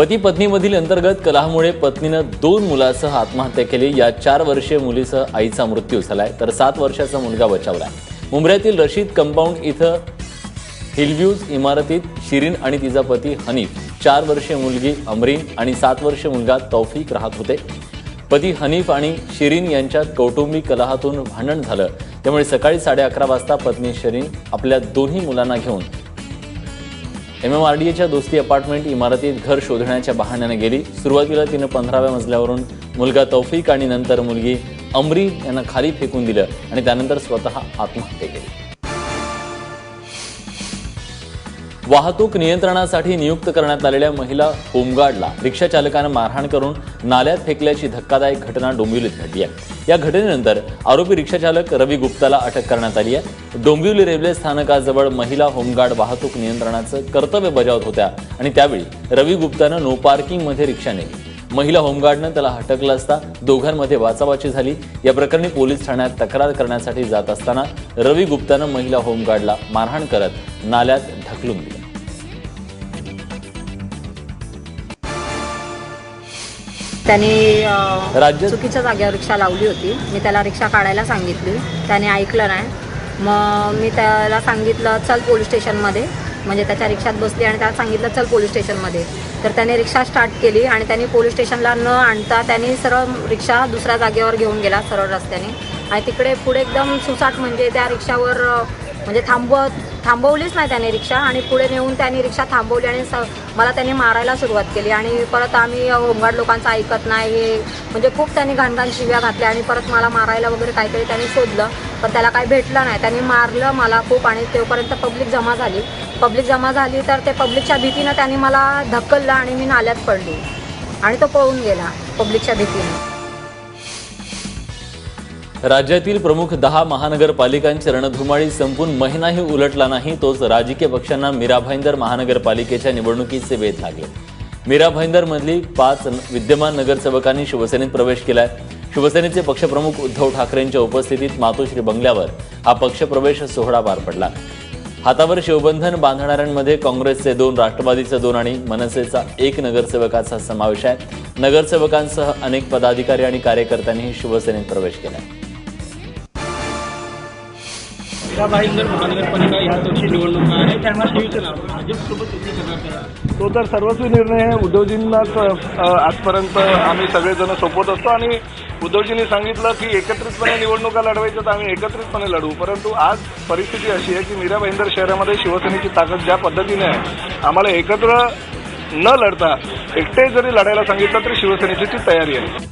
पती पत्नीमधील अंतर्गत कलहामुळे पत्नीनं दोन मुलासह आत्महत्या केली. या चार वर्षीय मुलीसह आईचा मृत्यू झालाय. तर सात वर्षाचा मुलगा बचावला मुंबऱ्यातील रशीद कंपाऊंड इथं हिलव्ह्यूज इमारतीत शिरीन आणि तिचा पती हनीफ चार वर्षीय मुलगी अमरीन आणि सात वर्षीय मुलगा तौफिक राहत होते. पती हनीफ आणि शिरीन यांच्यात कौटुंबिक कलहातून भांडण झालं. त्यामुळे सकाळी साडे अकरा वाजता पत्नी शिरीन आपल्या दोन्ही मुलांना घेऊन एम एम आर डी एच्या दोस्ती अपार्टमेंट इमारतीत घर शोधण्याच्या बहाण्याने गेली. सुरुवातीला तिनं पंधराव्या मजल्यावरून मुलगा तौफिक आणि नंतर मुलगी अमरी यांना खाली फेकून दिलं आणि त्यानंतर स्वतः आत्महत्या केली. वाहतूक नियंत्रणासाठी नियुक्त करण्यात आलेल्या महिला होमगार्डला रिक्षा चालकानं मारहाण करून नाल्यात फेकल्याची धक्कादायक घटना डोंबिवलीत घडली आहे. या घटनेनंतर आरोपी रिक्षाचालक रवी गुप्ताला अटक करण्यात आली आहे. डोंबिवली रेल्वे स्थानकाजवळ महिला होमगार्ड वाहतूक नियंत्रणाचं कर्तव्य बजावत होत्या आणि त्यावेळी रवी गुप्तानं नो पार्किंगमध्ये रिक्षा नेली. महिला होमगार्डनं त्याला हटकलं असता दोघांमध्ये वाचावाची झाली. या प्रकरणी पोलीस ठाण्यात तक्रार करण्यासाठी जात असताना रवी गुप्तानं महिला होमगार्डला मारहाण करत नाल्यात ढकलून दिलं. त्यांनी अ, राज्यात? चुकीच्या जागेवर रिक्षा लावली होती. मी त्याला रिक्षा काढायला सांगितली. त्याने ऐकलं नाही. मग मी त्याला सांगितलं चल पोलीस स्टेशनमध्ये. म्हणजे त्याच्या रिक्षात बसली आणि त्याला सांगितलं चल पोलीस स्टेशनमध्ये. तर त्याने रिक्षा स्टार्ट केली आणि त्यांनी पोलीस स्टेशनला न आणता त्यांनी सरळ रिक्षा दुसऱ्या जागेवर घेऊन गेला सरळ रस्त्याने. आणि तिकडे पुढे एकदम सुसाट म्हणजे त्या रिक्षावर म्हणजे थांबवत थांबवलीच नाही त्याने रिक्षा आणि पुढे नेऊन त्याने रिक्षा थांबवली आणि स मला त्याने मारायला सुरुवात केली. आणि परत आम्ही होमगार्ड लोकांचं ऐकत नाही. हे म्हणजे खूप त्यांनी घाणघाण शिव्या घातल्या आणि परत मला मारायला वगैरे काहीतरी त्यांनी शोधलं पण त्याला काही भेटलं नाही. त्यांनी मारलं मला खूप आणि तोपर्यंत पब्लिक जमा झाली. पब्लिक जमा झाली तर ते पब्लिकच्या भीतीनं त्यांनी मला धक्कललं आणि मी नाल्यात पडली. आणि तो पळून गेला पब्लिकच्या भीतीनं. राज्यातील प्रमुख दहा महानगरपालिकांची रणधुमाळी संपून महिनाही उलटला नाही तोच राजकीय पक्षांना मीरा भाईंदर महानगरपालिकेच्या निवडणुकीचे वेध लागले. मीरा भाईंदर मधली पाच विद्यमान नगरसेवकांनी शिवसेनेत प्रवेश केलाय. शिवसेनेचे पक्षप्रमुख उद्धव ठाकरेंच्या उपस्थितीत मातोश्री बंगल्यावर हा पक्षप्रवेश सोहळा पार पडला. हातावर शिवबंधन बांधणाऱ्यांमध्ये काँग्रेसचे दोन राष्ट्रवादीचे दोन आणि मनसेचा एक नगरसेवकाचा समावेश आहे. नगरसेवकांसह अनेक पदाधिकारी आणि कार्यकर्त्यांनीही शिवसेनेत प्रवेश केलाय. त्या महानगरपालिका ह्या वर्षी निवडणुका आहे त्यांना शिवसेना भाजपसोबत युती करणार तो तर सर्वस्वी निर्णय हे उद्धवजींनाच आजपर्यंत आम्ही सगळेजण सोपवत असतो आणि उद्धवजींनी सांगितलं की एकत्रितपणे निवडणुका लढवायच्या तर आम्ही एकत्रितपणे लढवू परंतु आज परिस्थिती अशी आहे की मीरा भाईंदर शहरामध्ये शिवसेनेची ताकद ज्या पद्धतीने आहे आम्हाला एकत्र न लढता एकटे जरी लढायला सांगितलं तरी शिवसेनेची ती तयारी आहे.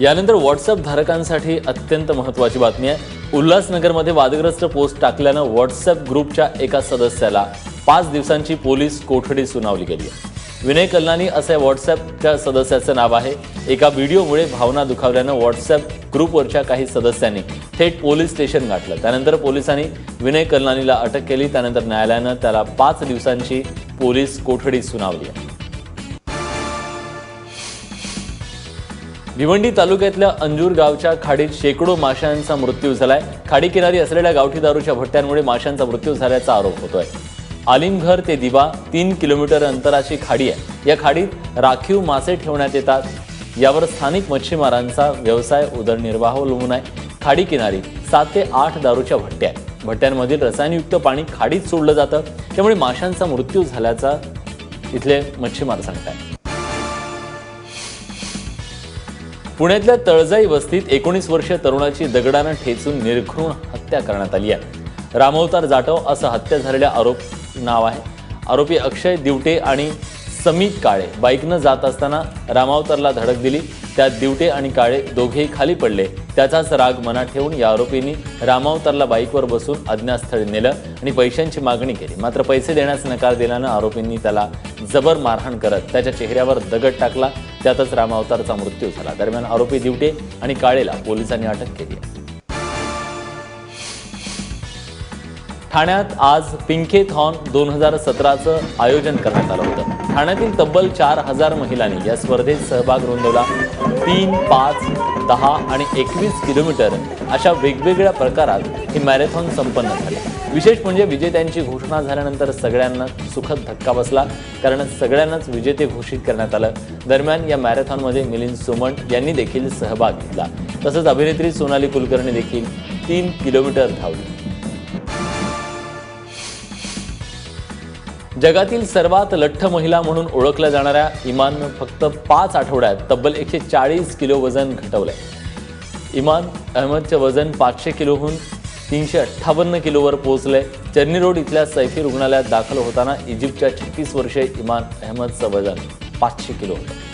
यानंतर व्हॉट्सअप धारकांसाठी अत्यंत महत्त्वाची बातमी आहे. उल्हासनगरमध्ये वादग्रस्त पोस्ट टाकल्यानं व्हॉट्सअप ग्रुपच्या एका सदस्याला पाच दिवसांची पोलीस कोठडी सुनावली गेली आहे. विनय कल्लानी असं व्हॉट्सअपच्या सदस्याचं नाव आहे. एका व्हिडिओमुळे भावना दुखावल्यानं व्हॉट्सअप ग्रुपवरच्या काही सदस्यांनी थेट पोलीस स्टेशन गाठलं. त्यानंतर पोलिसांनी विनय कल्लानीला अटक केली. त्यानंतर न्यायालयानं त्याला पाच दिवसांची पोलीस कोठडी सुनावली आहे. भिवंडी तालुक्यातल्या अंजूर गावच्या खाडीत शेकडो माशांचा मृत्यू झालाय. खाडी किनारी असलेल्या गावठी दारूच्या भट्ट्यांमुळे माशांचा मृत्यू झाल्याचा आरोप होतोय. आलिमघर ते दिवा तीन किलोमीटर अंतराची खाडी आहे. या खाडीत राखीव मासे ठेवण्यात येतात. यावर स्थानिक मच्छीमारांचा व्यवसाय उदरनिर्वाह अवलंबून आहे. खाडी किनारी सात ते आठ दारूच्या भट्ट्या आहेत. भट्ट्यांमधील रसायनयुक्त पाणी खाडीत सोडलं जातं. त्यामुळे माशांचा मृत्यू झाल्याचा इथले मच्छीमार सांगतात पुण्यातल्या तळजाई वस्तीत एकोणीस वर्षीय तरुणाची दगडानं ठेचून निर्घृण हत्या करण्यात आली आहे. रामवतार जाटव असं हत्या झालेल्या आरोप नाव आहे. आरोपी अक्षय दिवटे आणि समीत काळे बाईकनं जात असताना रामावतारला धडक दिली. त्यात दिवटे आणि काळे दोघेही खाली पडले. त्याचाच राग मनात ठेवून या आरोपींनी रामावतारला बाईकवर बसून अज्ञातस्थळी नेलं आणि पैशांची मागणी केली. मात्र पैसे देण्यास नकार दिल्यानं आरोपींनी त्याला जबर मारहाण करत त्याच्या चेहऱ्यावर दगड टाकला. त्यातच रामावतारचा मृत्यू झाला. दरम्यान आरोपी दिवटे आणि काळेला पोलिसांनी अटक केली आहे. ठाण्यात आज पिंकेथॉन दोन हजार सतराचं आयोजन करण्यात आलं होतं. ठाण्यातील तब्बल चार हजार महिलांनी या स्पर्धेत सहभाग नोंदवला. तीन पाच दहा आणि एकवीस किलोमीटर अशा वेगवेगळ्या प्रकारात ही मॅरेथॉन संपन्न झाली. विशेष म्हणजे विजेत्यांची घोषणा झाल्यानंतर सगळ्यांना सुखद धक्का बसला कारण सगळ्यांनाच विजेते घोषित करण्यात आलं. दरम्यान या मॅरेथॉनमध्ये मिलिंद सोमण यांनी देखील सहभाग घेतला. तसंच अभिनेत्री सोनाली कुलकर्णी देखील तीन किलोमीटर धावली. जगातील सर्वात लठ्ठ महिला म्हणून ओळखल्या जाणाऱ्या इमाननं फक्त पाच आठवड्यात तब्बल एकशे चाळीस किलो वजन घटवलंय. इमान अहमदचं वजन पाचशे किलोहून तीनशे अठ्ठावन्न किलोवर पोहोचले. चन्नी रोड इथल्या सैफी रुग्णालयात दाखल होताना इजिप्तच्या छत्तीस वर्षीय इमान अहमदचं वजन पाचशे किलो होतं.